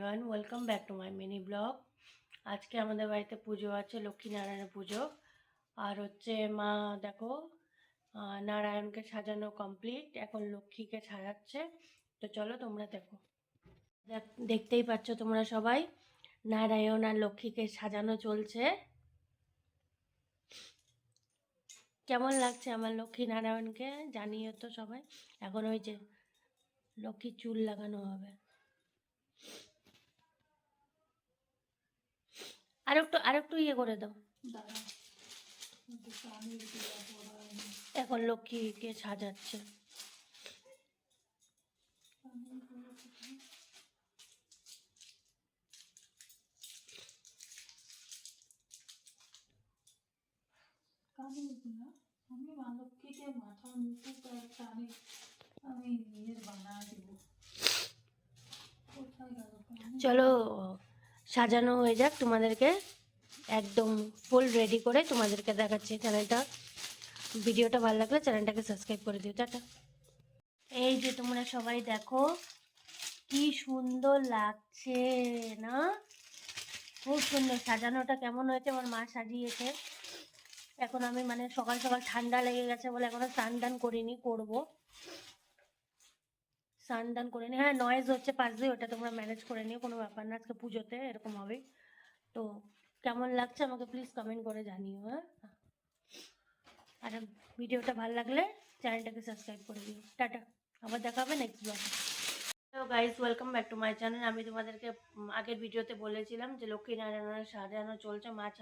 Everyone welcome back to my mini vlog আজকে আমাদের বাড়িতে পুজো আছে, লক্ষ্মীনারায়ণের পুজো। আর হচ্ছে মা, দেখো নারায়ণকে সাজানো কমপ্লিট এখন লক্ষ্মীকে সাজাচ্ছে। তো চলো তোমরা দেখো। দেখ- দেখতেই পাচ্ছ তোমরা সবাই, নারায়ণ আর লক্ষ্মীকে সাজানো চলছে। কেমন লাগছে আমার লক্ষ্মী নারায়ণকে জানিও তো সবাই। এখন ওই যে লক্ষ্মীর চুল লাগানো হবে। আর একটু আর একটু ইয়ে করে দাও। এখন লক্ষ্মীকে সাজাচ্ছে। আমি মা লক্ষ্মীকে মাথা মুখে একটা আমি আমি নিজের বানা দিব। কোথায় গেল চলো সাজানো হয়ে যাক তোমাদেরকে। একদম ফুল রেডি করে তোমাদেরকে দেখাচ্ছি চ্যানেলটা ভিডিওটা ভালো লাগলে চ্যানেলটাকে সাবস্ক্রাইব করে দিও। টাটা। এই যে তোমরা সবাই দেখো, কি সুন্দর লাগছে, না? খুব সুন্দর সাজানোটা কেমন হয়েছে, আমার মা সাজিয়েছে। এখন আমি মানে সকাল সকাল ঠান্ডা লেগে গেছে বলে এখনও স্নান টান করিনি, করব। স্নান টান করে নি। হ্যাঁ নয়েজ হচ্ছে পাশ দিয়ে, ওটা তোমরা ম্যানেজ করে নিও, কোনো ব্যাপার না। আজকে পুজোতে এরকম হবে। তো কেমন লাগছে আমাকে প্লিজ কমেন্ট করে জানিও হ্যাঁ? আর ভিডিওটা ভালো লাগলে চ্যানেলটাকে সাবস্ক্রাইব করে দিও। টাটা। আবার দেখা হবে নেক্সট ব্লগে hello guys welcome back to my channel আমি তোমাদেরকে আগের ভিডিওতে বলেছিলাম যে লক্ষ্মীনারায়ণের সাজানো চলছে মাছ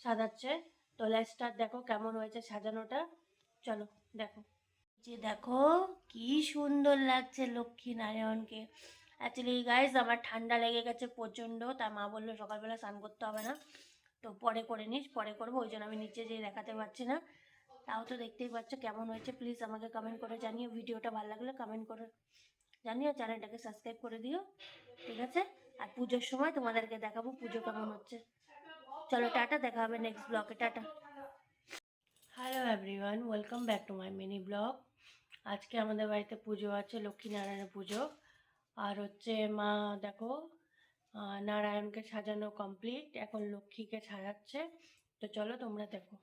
সাজাচ্ছে। তো লেস্টার দেখো কেমন হয়েছে সাজানোটা। চলো, দেখো। যে দেখো, কি সুন্দর লাগছে লক্ষ্মী নারায়ণকে অ্যাকচুয়ালি গাইজ আমার ঠান্ডা লেগে গেছে প্রচণ্ড তার মা বলল সকালবেলা স্নান করতে হবে না। তো পরে করে নিস, পরে করব, ওই জন্য আমি নিচে যেয়ে দেখাতে পারছি না। তাও তো দেখতেই পাচ্ছ কেমন হয়েছে। প্লিজ আমাকে কমেন্ট করে জানিও, ভিডিওটা ভালো লাগলে কমেন্ট করে জানিও চ্যানেলটাকে সাবস্ক্রাইব করে দিও, ঠিক আছে? আর পুজোর সময় তোমাদেরকে দেখাবো পুজো কেমন হচ্ছে। চলো, টাটা, দেখা হবে নেক্সট ব্লগে tata. Hello everyone welcome back to my mini vlog আজকে আমাদের বাড়িতে পুজো আছে, লক্ষ্মীনারায়ণের পুজো। আর হচ্ছে মা, দেখো নারায়ণকে সাজানো কমপ্লিট এখন লক্ষ্মীকে সাজাচ্ছে। তো চলো তোমরা দেখো।